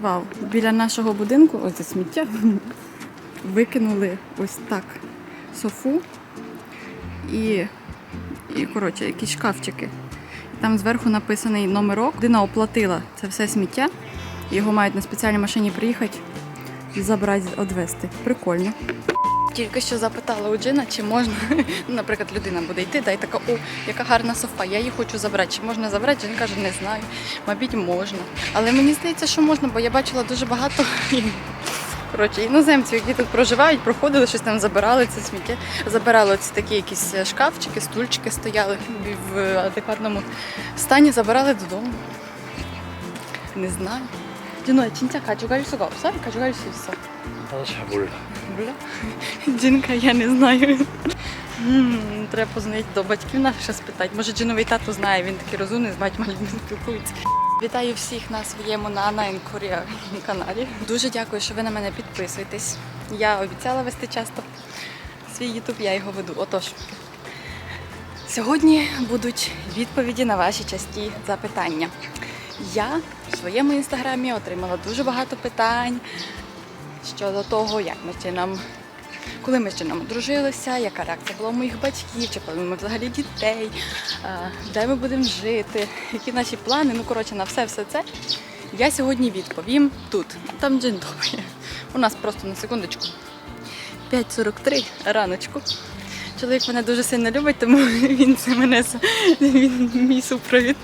Вау, біля нашого будинку, ось сміття, викинули ось так софу і, і коротше, якісь шкафчики. Там зверху написаний номерок. Людина оплатила це все сміття. Його мають на спеціальній машині приїхати забрати, відвезти. Прикольно. Тільки що запитала у Джина, чи можна, наприклад, людина буде йти, да, і така, о, яка гарна софа, я її хочу забрати. Чи можна забрати? Джин каже, не знаю. Мабуть, можна. Але мені здається, що можна, бо я бачила дуже багато коротше, іноземців, які тут проживають, проходили, щось там забирали це сміття. Забирали ці такі якісь шкафчики, стульчики стояли в адекватному стані, забирали додому. Не знаю. Джино, 진짜 가져갈 수가 없어? 가져갈 수 있어. 나도 잘 몰라. 몰라? Джинка, я не знаю. М, Треба позвонити до батьків наших ще спитати. Може, Джиновий тато знає, він такий розумний, з батьма людьми спілкується. Вітаю всіх на своєму на Anna in Korea каналі. Дуже дякую, що ви на мене підписуєтесь. Я обіцяла вести часто свій ютуб, я його веду. Отож, сьогодні будуть відповіді на ваші часті запитання. Я в своєму інстаграмі отримала дуже багато питань щодо того, як ми з чином, коли ми з чином одружилися, яка реакція була у моїх батьків, чи плануємо взагалі дітей, де ми будемо жити, які наші плани. Ну, коротше, на все все це я сьогодні відповім тут. Там джин думає. У нас просто на секундочку. 5.43 раночку. Чоловік мене дуже сильно любить, тому він це мене він мій супровід.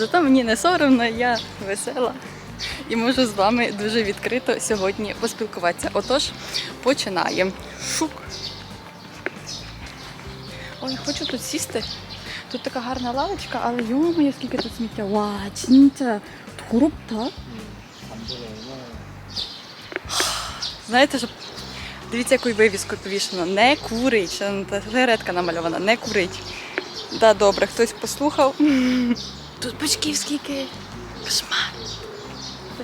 Зато мені не соромно, я весела і можу з вами дуже відкрито сьогодні поспілкуватися. Отож, починаємо. Шук. Ой, хочу тут сісти. Тут така гарна лавочка, але йому, скільки тут сміття. Вачніця. Хрупта. Знаєте, що дивіться, яку вивіскою повішено. Не курить. Редка намальована, не курить. Да, добре, хтось послухав. Тут бачків скільки. Кошмар.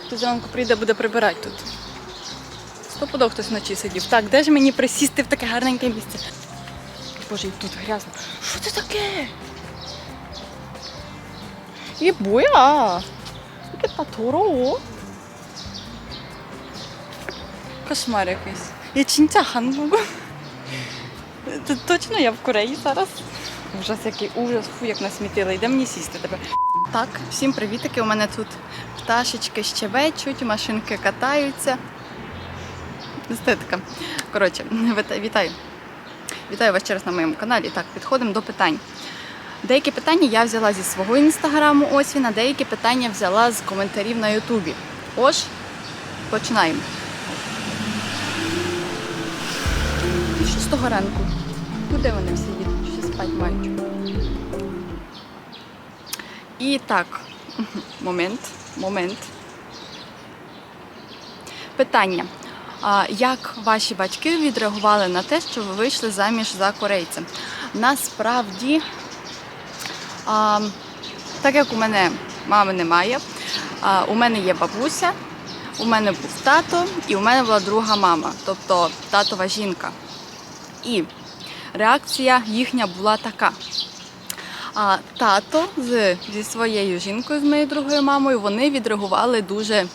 Хто зранку прийде, буде прибирати тут. Стопудов хтось вночі сидів. Так, де ж мені присісти в таке гарненьке місце? Боже, і тут грязно. Що це таке? І буя! Таке патуро. Кошмар якийсь. Я чинця хангу. Точно я в Кореї зараз. Ужас, який ужас, фу, як насмітили. Йде мені сісти тебе. Так, всім привітики. У мене тут пташечки щебечуть, машинки катаються. Естетика. Коротше, вітаю. Вітаю вас ще раз на моєму каналі. Так, підходимо до питань. Деякі питання я взяла зі свого інстаграму, ось він, деякі питання взяла з коментарів на Ютубі. Ож, починаємо. Шостого ранку. Куди вони всі їдуть? Ще спать мають. І так, момент, момент. Питання. Як ваші батьки відреагували на те, що ви вийшли заміж за корейця? Насправді, так як у мене мами немає, у мене є бабуся, у мене був тато і у мене була друга мама, тобто татова жінка. І реакція їхня була така. А тато з, зі своєю жінкою, з моєю другою мамою, вони відреагували дуже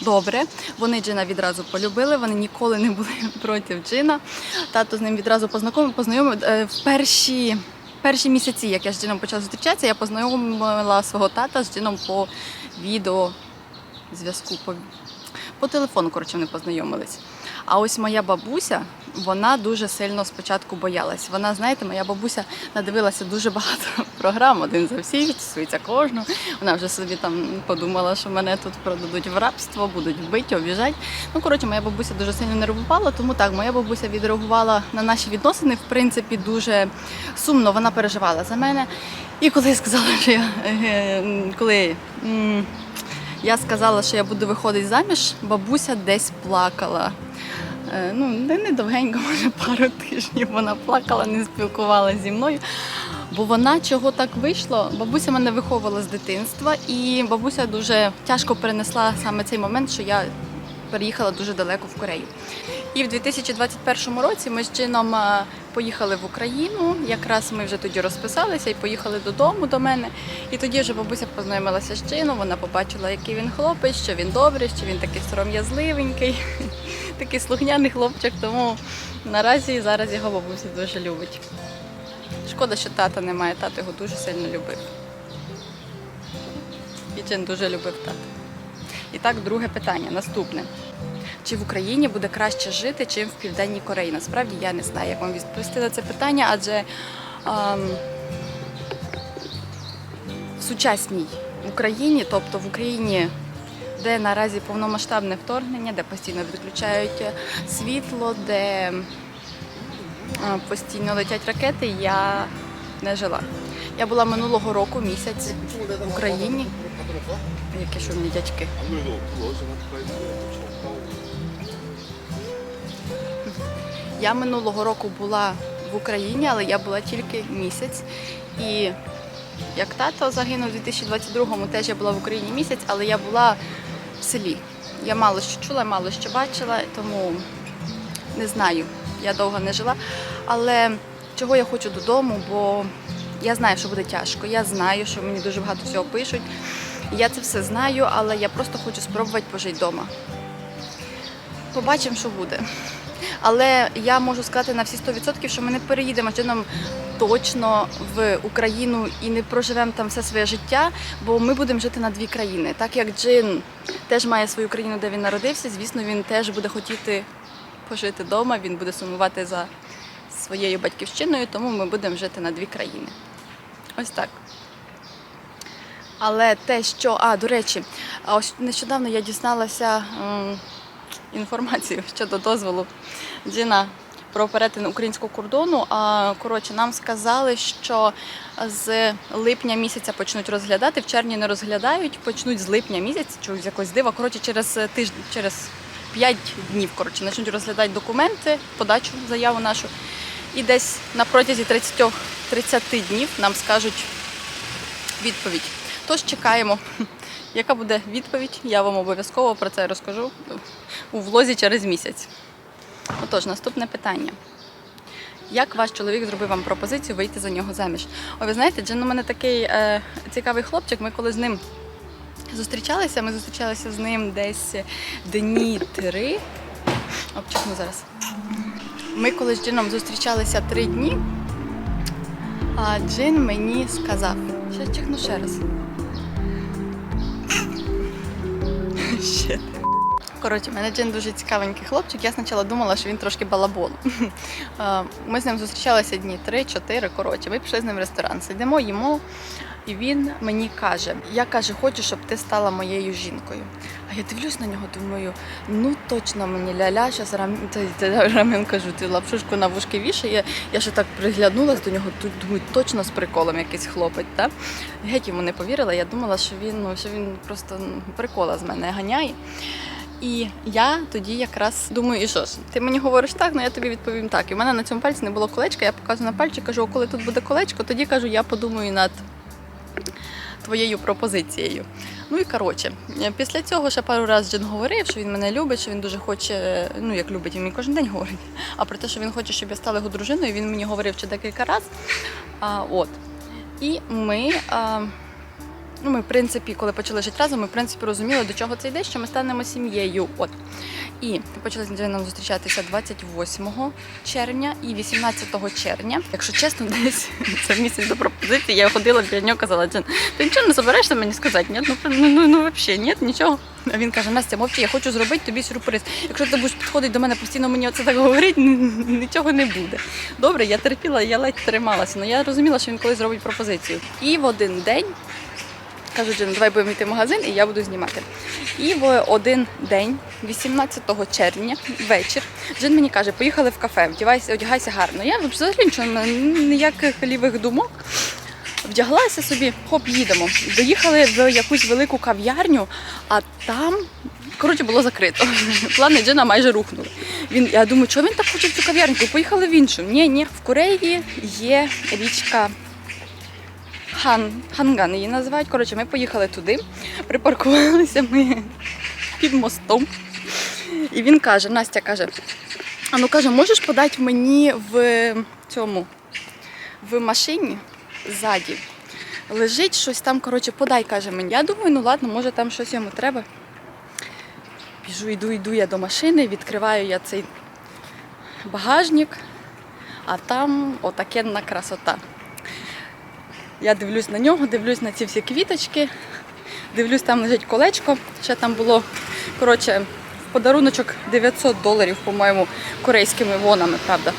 добре. Вони Джина відразу полюбили, вони ніколи не були проти Джина. Тато з ним відразу познайомив, познайомив Е, в перші. Перші місяці, як я з Джином почала зустрічатися, я познайомила свого тата з Джином по відео зв'язку, по, по телефону, коротше, вони познайомились. А ось моя бабуся, вона дуже сильно спочатку боялась. Вона, знаєте, моя бабуся надивилася дуже багато програм, один за всіх, стосується кожного. Вона вже собі там подумала, що мене тут продадуть в рабство, будуть бити, обіжати. Ну, коротше, моя бабуся дуже сильно нервувала, тому так, моя бабуся відреагувала на наші відносини, в принципі, дуже сумно. Вона переживала за мене. І коли я сказала, що я е, коли. Я сказала, що я буду виходити заміж, бабуся десь плакала. Е, Ну, не, не довгенько, може пару тижнів вона плакала, не спілкувалася зі мною. Бо вона чого так вийшло? Бабуся мене виховувала з дитинства, і бабуся дуже тяжко перенесла саме цей момент, що я переїхала дуже далеко в Корею. І в 2021 році ми з чином е, поїхали в Україну. Якраз ми вже тоді розписалися і поїхали додому до мене. І тоді вже бабуся познайомилася з чином. Вона побачила, який він хлопець, що він добрий, що він такий сором'язливенький, такий слухняний хлопчик. Тому наразі зараз його бабуся дуже любить. Шкода, що тата немає, тато його дуже сильно любив. І Джин дуже любив тата. І так, друге питання, наступне. Чи в Україні буде краще жити, чим в Південній Кореї? Насправді я не знаю, як вам відповісти на це питання, адже ем, в сучасній Україні, тобто в Україні, де наразі повномасштабне вторгнення, де постійно відключають світло, де е, постійно летять ракети, я не жила. Я була минулого року місяць в Україні. Які шумні дядьки. 아무 Я минулого року була в Україні, але я була тільки місяць. І як тато загинув у 2022-му, теж я була в Україні місяць, але я була в селі. Я мало що чула, мало що бачила, тому не знаю, я довго не жила. Але чого я хочу додому, бо я знаю, що буде тяжко. Я знаю, що мені дуже багато всього пишуть. Я це все знаю, але я просто хочу спробувати пожити вдома. Побачимо, що буде. Але я можу сказати на всі 100%, що ми не переїдемо чином точно в Україну і не проживемо там все своє життя, бо ми будемо жити на дві країни. Так як Джин теж має свою країну, де він народився, звісно, він теж буде хотіти пожити вдома, він буде сумувати за своєю батьківщиною, тому ми будемо жити на дві країни. Ось так. Але те, що. А, до речі, ось нещодавно я дізналася інформацію щодо дозволу Джина про перетин українського кордону. А коротше, нам сказали, що з липня місяця почнуть розглядати, в червні не розглядають, почнуть з липня місяця, чогось якось дива. Коротше, через тиждень, через 5 днів коротше, почнуть розглядати документи, подачу, заяву нашу. І десь на протязі 30, 30 днів нам скажуть відповідь. Тож чекаємо, яка буде відповідь. Я вам обов'язково про це розкажу у влозі через місяць. Отож, наступне питання. Як ваш чоловік зробив вам пропозицію вийти за нього заміж? О, ви знаєте, Джин у мене такий е, цікавий хлопчик. Ми коли з ним зустрічалися, ми зустрічалися з ним десь дні три. Обчихну зараз. Ми коли з Джином зустрічалися три дні, а Джин мені сказав. Ще чихну ще раз. Ще. Коротше, мене Джин дуже цікавенький хлопчик. Я спочатку думала, що він трошки балабол. Е, Ми з ним зустрічалися дні 3-4. Коротше, ми пішли з ним в ресторан. Сидимо, їмо, і він мені каже: Я каже, хочу, щоб ти стала моєю жінкою. А я дивлюсь на нього, думаю, ну точно мені ля-ля, зараз рам... рамен кажу, ти лапшушку на вушки вішає. Я ще так приглянулась до нього, тут думаю, точно з приколом якийсь хлопець. Та? Геть йому не повірила. Я думала, що він, ну, що він просто ну, прикола з мене ганяє. І я тоді якраз думаю, і що ж, ти мені говориш так, ну я тобі відповім так. І в мене на цьому пальці не було колечка, я показую на пальчик, кажу, коли тут буде колечко, тоді кажу, я подумаю над твоєю пропозицією. Ну і коротше, після цього ще пару разів Джин говорив, що він мене любить, що він дуже хоче, ну як любить, він мені кожен день говорить. А про те, що він хоче, щоб я стала його дружиною, він мені говорив ще декілька разів. А, от. І ми. А, Ну, ми, в принципі, коли почали жити разом, ми в принципі розуміли, до чого це йде, що ми станемо сім'єю. От. І почали з Джином зустрічатися 28 червня і 18 червня. Якщо чесно, десь це місяць до пропозиції, я ходила біля нього, казала, Джин, ти нічого не збираєшся мені сказати? Ні, ну, ну, ну, ну взагалі, ні, нічого. А він каже, Настя, мовчи, я хочу зробити тобі сюрприз. Якщо ти будеш підходити до мене постійно мені оце так говорити, нічого не буде. Добре, я терпіла, я ледь трималася, але я розуміла, що він колись зробить пропозицію. І в один день Кажу, Джин, давай будемо йти в магазин і я буду знімати. І в один день, 18 червня, вечір, Джин мені каже, поїхали в кафе, вдягайся, одягайся гарно. Я взагалі нічого, ніяких лівих думок. Вдяглася собі, хоп, їдемо. Доїхали в якусь велику кав'ярню, а там. Коротше, було закрито. Плани Джина майже рухнули. Він, я думаю, чого він так хоче в цю кав'ярню? Поїхали в іншу. Ні, ні. В Кореї є річка Хан, Ханган її називають. Коротше, ми поїхали туди, припаркувалися ми під мостом. І він каже: Настя каже: А ну каже, можеш подати мені в цьому в машині ззаді. Лежить щось там, коротше, подай, каже мені. Я думаю, ну ладно, може там щось йому треба. Біжу, йду, йду я до машини, відкриваю я цей багажник, а там отакенна красота. Я дивлюсь на нього, дивлюсь на ці всі квіточки, дивлюсь, там лежить колечко. Ще там було, коротше, подаруночок 900 доларів, по-моєму, корейськими вонами, правда.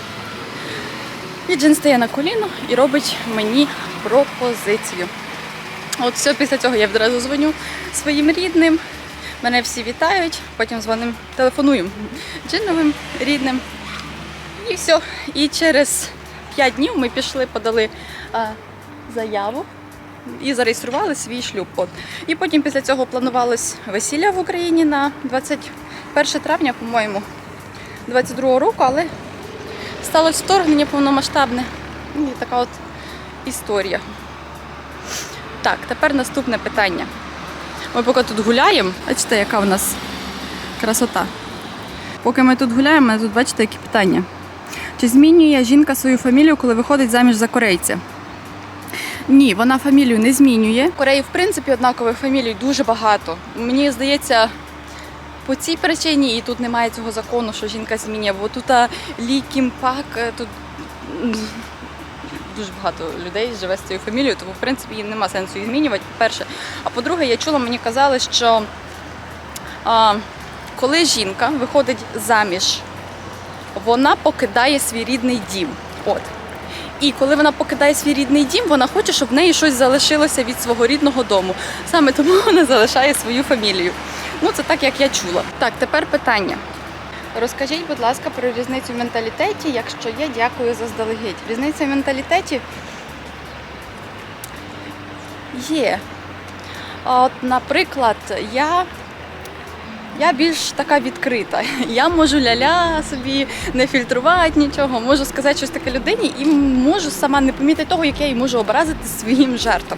І Джин стає на коліно і робить мені пропозицію. От все, після цього я відразу дзвоню своїм рідним. Мене всі вітають, потім дзвоним, телефонуємо джиновим рідним. І все. І через 5 днів ми пішли, подали заяву і зареєстрували свій шлюб. От. І потім після цього планувалось весілля в Україні на 21 травня, по-моєму, 22-го року, але сталося вторгнення повномасштабне. І така от історія. Так, тепер наступне питання. Ми поки тут гуляємо, бачите, яка в нас красота. Поки ми тут гуляємо, тут бачите, які питання. Чи змінює жінка свою фамілію, коли виходить заміж за корейця? Ні, вона фамілію не змінює. В Кореї, в принципі, однакових фамілій дуже багато. Мені здається, по цій причині і тут немає цього закону, що жінка змінює, бо тут Лі Кім Пак, е, тут дуже багато людей живе з цією фамілією, тому в принципі їм нема сенсу її змінювати, по-перше. А по-друге, я чула, мені казали, що а, коли жінка виходить заміж, вона покидає свій рідний дім. От. І коли вона покидає свій рідний дім, вона хоче, щоб в неї щось залишилося від свого рідного дому. Саме тому вона залишає свою фамілію. Ну, це так, як я чула. Так, тепер питання. Розкажіть, будь ласка, про різницю в менталітеті. Якщо є, дякую заздалегідь. Різниця в менталітеті є. От, наприклад, я, я більш така відкрита. Я можу ля-ля собі не фільтрувати нічого, можу сказати щось таке людині і можу сама не помітити того, як я її можу образити своїм жартом.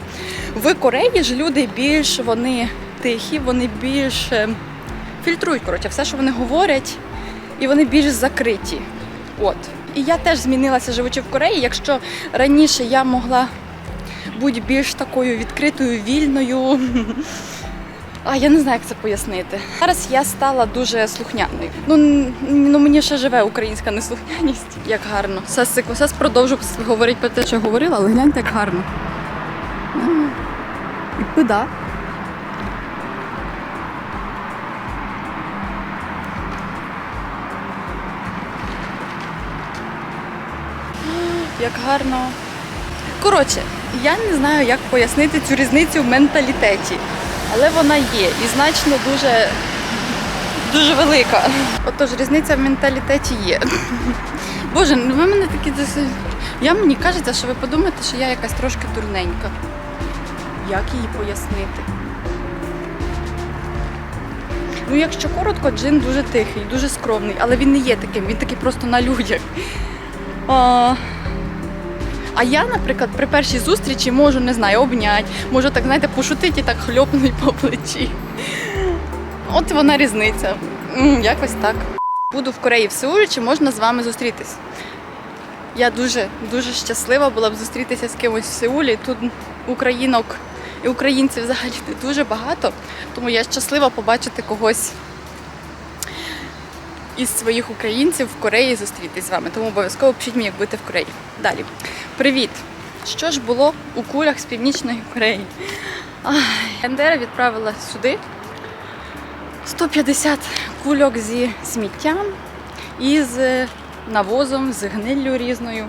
В Кореї ж люди більш вони тихі, вони більш е, фільтрують коротше, все, що вони говорять, і вони більш закриті. От. І я теж змінилася, живучи в Кореї. Якщо раніше я могла бути більш такою відкритою, вільною. А я не знаю, як це пояснити. Зараз я стала дуже слухняною. Ну, ну мені ще живе українська неслухняність. Як гарно. Сас, Сас продовжу говорити про те, що говорила, але гляньте, як гарно. І пида. Як гарно. Коротше, я не знаю, як пояснити цю різницю в менталітеті, але вона є і значно дуже, дуже велика. Отож, різниця в менталітеті є. Боже, ну ви мене такі. Я мені кажеться, що ви подумаєте, що я якась трошки дурненька. Як її пояснити? Ну, якщо коротко, Джин дуже тихий, дуже скромний, але він не є таким, він такий просто на людях. А я, наприклад, при першій зустрічі можу, не знаю, обняти, можу так, знаєте, пошутити і так хльопнути по плечі. От вона різниця. Якось так. Буду в Кореї в Сеулі, чи можна з вами зустрітись? Я дуже дуже щаслива була б зустрітися з кимось в Сеулі. Тут українок і українців взагалі не дуже багато, тому я щаслива побачити когось із своїх українців в Кореї зустрітись з вами. Тому обов'язково пишіть мені, як будете в Кореї. Далі. Привіт! Що ж було у кулях з північної Кореї? Ай, відправила сюди 150 кульок зі сміттям і з навозом, з гниллю різною.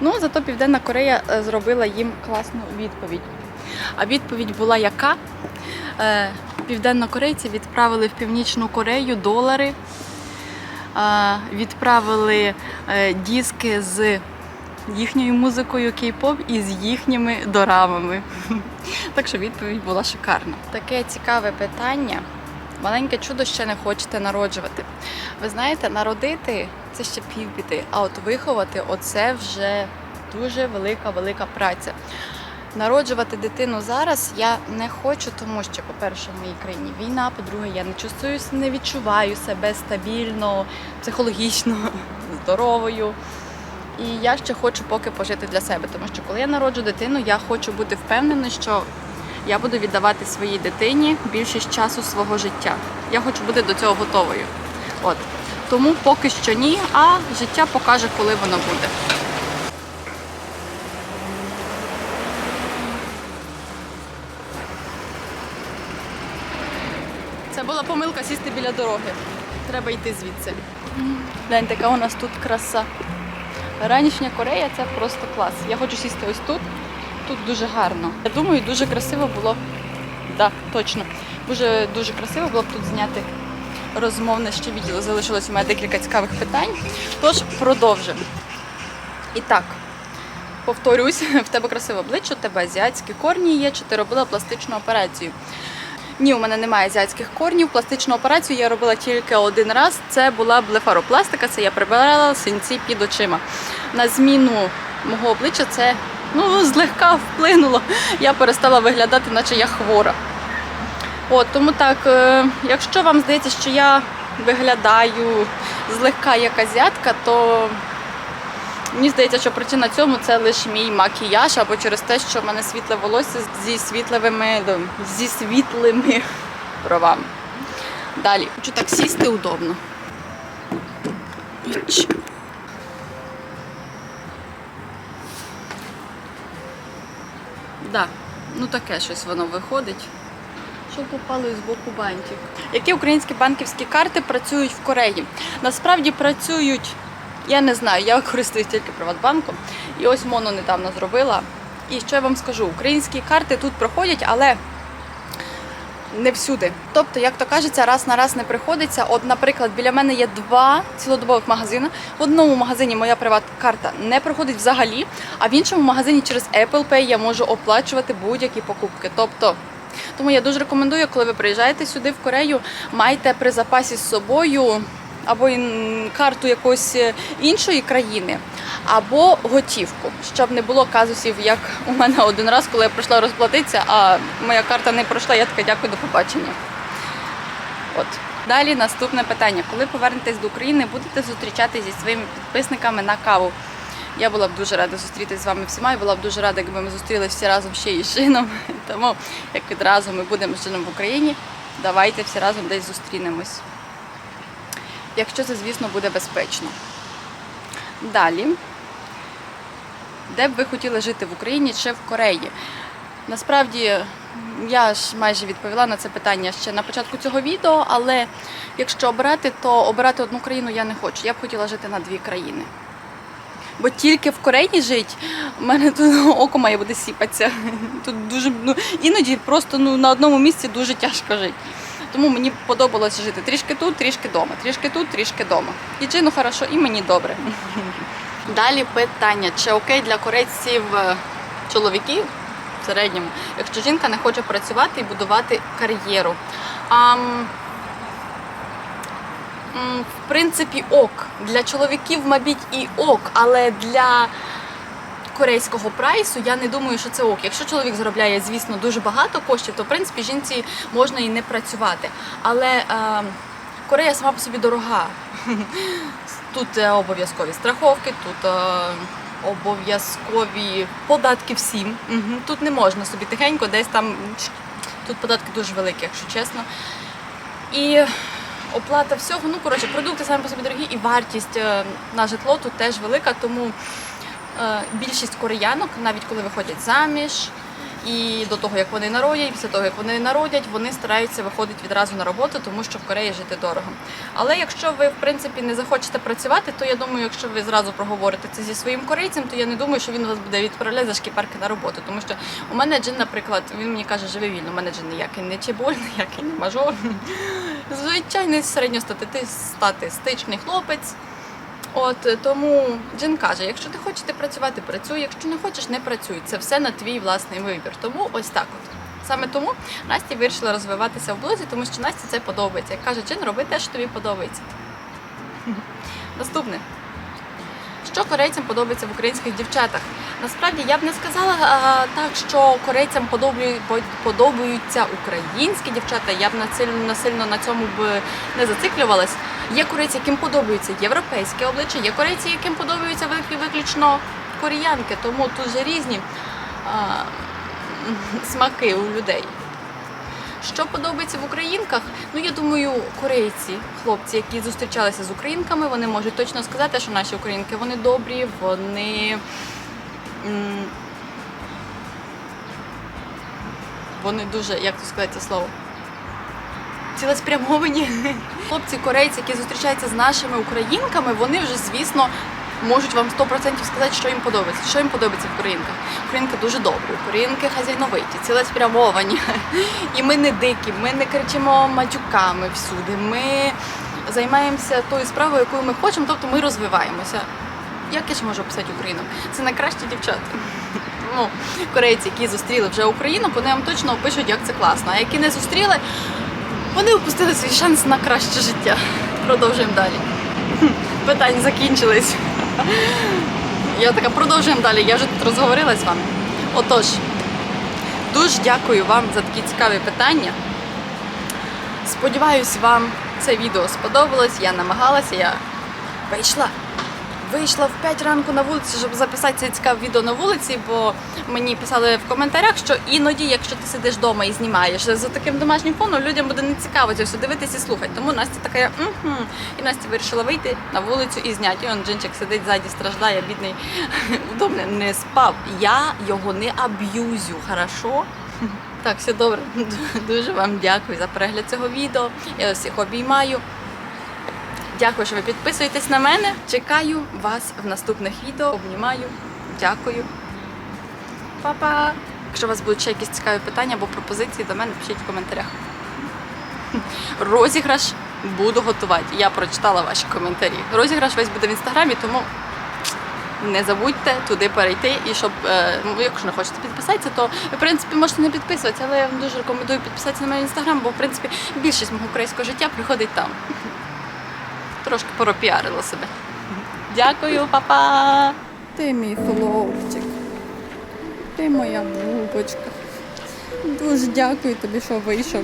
Ну, зато Південна Корея е, зробила їм класну відповідь. А відповідь була яка? Е, Південнокорейці відправили в Північну Корею долари, е, відправили е, диски з їхньою музикою кей-поп і з їхніми дорамами. Так що відповідь була шикарна. Таке цікаве питання. Маленьке чудо ще не хочете народжувати. Ви знаєте, народити це ще півбіди, а от виховати оце вже дуже велика, велика праця. Народжувати дитину зараз я не хочу, тому що, по-перше, в моїй країні війна, по-друге, я не чувствуюся, не відчуваю себе стабільно, психологічно здоровою. І я ще хочу поки пожити для себе, тому що коли я народжу дитину, я хочу бути впевненою, що я буду віддавати своїй дитині більшість часу свого життя. Я хочу бути до цього готовою. От. Тому поки що ні, а життя покаже, коли воно буде. Помилка сісти біля дороги. Треба йти звідси. Глянь, така у нас тут краса. Ранішня Корея це просто клас. Я хочу сісти ось тут. Тут дуже гарно. Я думаю, дуже красиво було. Да, точно. Дуже дуже красиво було б тут зняти розмовне ще відео. Залишилось у мене декілька цікавих питань. Тож продовжимо. І так, повторюсь, в тебе красиве обличчя, у тебе азіатські корні є, чи ти робила пластичну операцію? Ні, у мене немає азіатських корнів. Пластичну операцію я робила тільки один раз. Це була блефаропластика, це я прибирала синці під очима. На зміну мого обличчя це ну, злегка вплинуло. Я перестала виглядати, наче я хвора. От, тому так, е, якщо вам здається, що я виглядаю злегка як азіатка, то Мені здається, що причина цьому це лише мій макіяж або через те, що в мене світле волосся зі світлими, зі світлими бровами. Далі. Хочу так сісти удобно. Да, ну таке щось воно виходить. Що попало з боку бантик? Які українські банківські карти працюють в Кореї? Насправді працюють я не знаю, я користуюсь тільки Приватбанком. І ось Моно недавно зробила. І що я вам скажу? Українські карти тут проходять, але не всюди. Тобто, як то кажеться, раз на раз не приходиться. От, наприклад, біля мене є два цілодобових магазини. В одному магазині моя приват-карта не проходить взагалі, а в іншому магазині через Apple Pay я можу оплачувати будь-які покупки. Тобто, тому я дуже рекомендую, коли ви приїжджаєте сюди в Корею, майте при запасі з собою або карту якоїсь іншої країни, або готівку, щоб не було казусів, як у мене один раз, коли я прийшла розплатитися, а моя карта не пройшла, я така дякую, до побачення. От. Далі наступне питання. Коли повернетесь до України, будете зустрічатися зі своїми підписниками на каву? Я була б дуже рада зустрітися з вами всіма і була б дуже рада, якби ми зустрілися всі разом ще і з Жином. Тому як відразу ми будемо з Жином в Україні, давайте всі разом десь зустрінемось якщо це, звісно, буде безпечно. Далі, де б ви хотіли жити в Україні чи в Кореї? Насправді, я ж майже відповіла на це питання ще на початку цього відео, але якщо обирати, то обирати одну країну я не хочу. Я б хотіла жити на дві країни. Бо тільки в Кореї жить, у мене тут око має буде сіпатися. Тут дуже ну, іноді просто ну, на одному місці дуже тяжко жити. Тому мені подобалося жити трішки тут, трішки вдома, трішки тут, трішки вдома. І Джину хорошо, і мені добре. Далі питання: чи окей для корейців е, чоловіків в середньому, якщо жінка не хоче працювати і будувати кар'єру? М, в принципі, ок. Для чоловіків, мабуть, і ок, але для корейського прайсу я не думаю, що це ок. Якщо чоловік заробляє, звісно, дуже багато коштів, то в принципі жінці можна і не працювати. Але е, Корея сама по собі дорога. Тут е, обов'язкові страховки, тут е, обов'язкові податки всім. Тут не можна собі тихенько, десь там тут податки дуже великі, якщо чесно. І оплата всього, ну коротше, продукти самі по собі дорогі, і вартість е, на житло тут теж велика, тому більшість кореянок, навіть коли виходять заміж, і до того, як вони народять, після того, як вони народять, вони стараються виходити відразу на роботу, тому що в Кореї жити дорого. Але якщо ви, в принципі, не захочете працювати, то я думаю, якщо ви зразу проговорите це зі своїм корейцем, то я не думаю, що він вас буде відправляти за шкіпарки на роботу. Тому що у мене джин, наприклад, він мені каже, живи вільно. У мене джин ніякий не чеболь, ніякий не мажор. Звичайний середньостатистичний хлопець. От е, тому Джин каже: якщо ти хочете працювати, працюй, якщо не хочеш, не працюй. Це все на твій власний вибір. Тому ось так от. Саме тому Настя вирішила розвиватися в блозі, тому що Насті це подобається. Як каже Джин, роби те, що тобі подобається. Наступне. Що корейцям подобається в українських дівчатах? Насправді я б не сказала а, так, що корейцям подобаються українські дівчата. Я б насильно, насильно на цьому б не зациклювалась. Є корейці, яким подобаються європейське обличчя, є корейці, яким подобаються виключно кореянки, тому дуже різні а, смаки у людей. Що подобається в українках? Ну я думаю, корейці, хлопці, які зустрічалися з українками, вони можуть точно сказати, що наші українки вони добрі, вони. Вони дуже, як тут сказати це слово? Цілеспрямовані. Хлопці, корейці, які зустрічаються з нашими українками, вони вже, звісно, можуть вам 100% сказати, що їм подобається. Що їм подобається в українках. Українки дуже добрі, українки хазяйновиті, цілеспрямовані. І ми не дикі, ми не кричимо матюками всюди. Ми займаємося тою справою, якою ми хочемо, тобто ми розвиваємося. Як я ж можу описати Україну? Це найкращі дівчата. Ну, корейці, які зустріли вже Україну, вони вам точно опишуть, як це класно. А які не зустріли, вони упустили свій шанс на краще життя. Продовжуємо далі. Питання закінчились. Я така продовжуємо далі. Я вже тут розговорилась з вами. Отож, дуже дякую вам за такі цікаві питання. Сподіваюсь, вам це відео сподобалось. Я намагалася, я вийшла. Вийшла в 5 ранку на вулицю, щоб записати це цікаве відео на вулиці, бо мені писали в коментарях, що іноді, якщо ти сидиш вдома і знімаєш за таким домашнім фоном, людям буде не цікаво це все дивитися і слухати. Тому Настя така, угу. і Настя вирішила вийти на вулицю і зняти. І он Джинчик сидить ззаді, страждає, бідний удобно не спав. Я його не аб'юзю, хорошо? Так, все добре. Дуже вам дякую за перегляд цього відео. Я всіх обіймаю. Дякую, що ви підписуєтесь на мене. Чекаю вас в наступних відео. Обнімаю. Дякую. Па-па! Якщо у вас будуть ще якісь цікаві питання або пропозиції до мене, пишіть в коментарях. Розіграш буду готувати. Я прочитала ваші коментарі. Розіграш весь буде в інстаграмі, тому не забудьте туди перейти. І щоб, е, ну, якщо не хочете підписатися, то в принципі, можете не підписуватися, але я вам дуже рекомендую підписатися на мій інстаграм, бо в принципі більшість мого українського життя приходить там. Трошки пропіарила себе. Дякую, папа. Ти мій хлопчик. Ти моя бубочка. Дуже дякую тобі, що вийшов.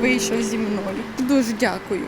Вийшов зі мною. Дуже дякую.